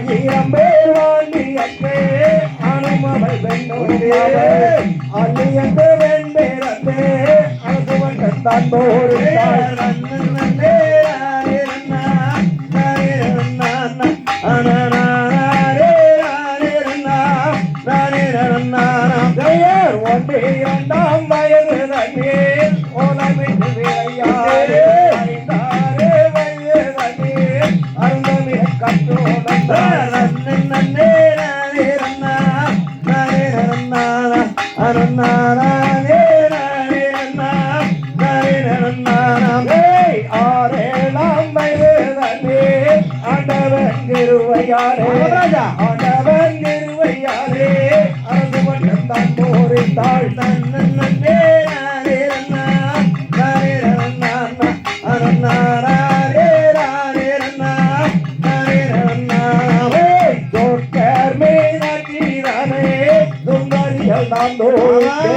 ஆயிரம் பேர் வாண்டி அத்தே அனுமவள் நரநாரா அரநாரா ஆண்டவன் திருவையாரே ஆண்டவன் திருவையாரே அரசு மன்றம் தான் போரிட்டாள் தன்னன் வந்தோரித்து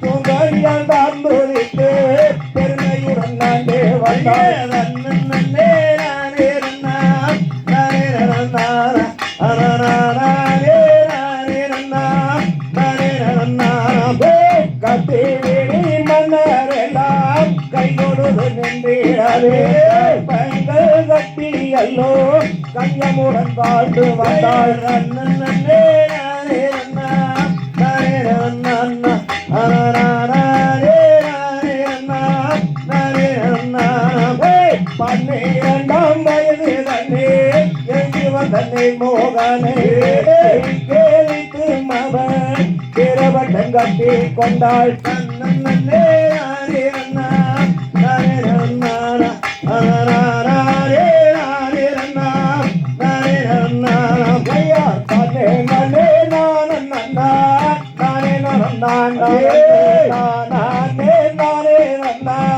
பூங்கடியான் தாந்தோரித்து பெருமையுடன் நான்டே வந்தார் பயங்கள் கட்டி அல்லோ கஞ்சமுடன் வாழ்ந்து வந்தாள் அண்ணன் இரண்டாம் வயது தன்னே எங்கி வந்தன்னை மோகனே கேளித்து மவன் திரவட்டம் கட்டி கொண்டாள் தன்னே அண்ணா அண்ணா அண்ணா நான் நானே நானே நான்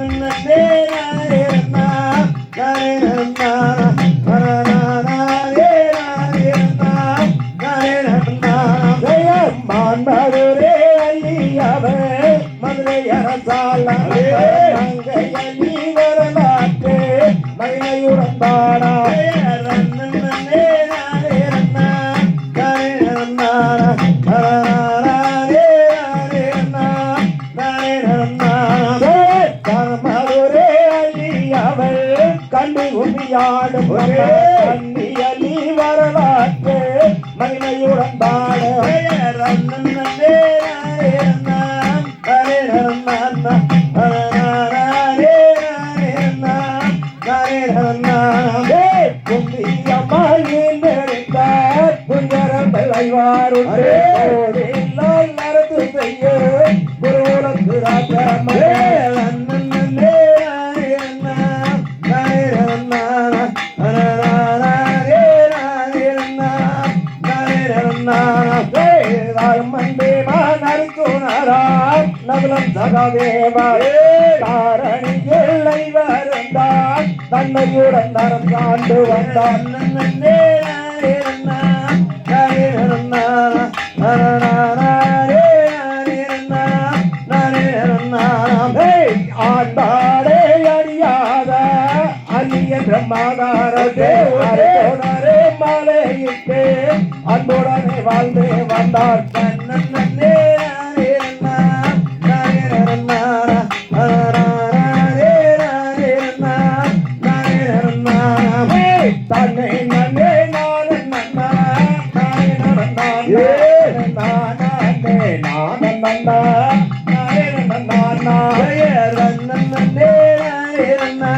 சாலாட்டே மங்கையி வரலாற்றே மகிமையுடன் பாடா கண்டு உமியாடும் கண்ணியலி வரலாற்று மகிமையுடன் ஆய்வார் எல்லாம் நடந்து செய்ய. குரு உலகு ராஜாமே நகுலம் சகாதேவாரே தாரணி எல்லை வருந்தான் தன்னையுடன் தரம் தாண்டு வந்தான் அம்மானாரே அருணரே மலையிட்டே அன்புடனே வாழ்ந்து வந்தார். கண்ணே தன்னை நன்னே நான் நன்னா நானே நான் நன்னா நானே நன்னா நானே நன்னா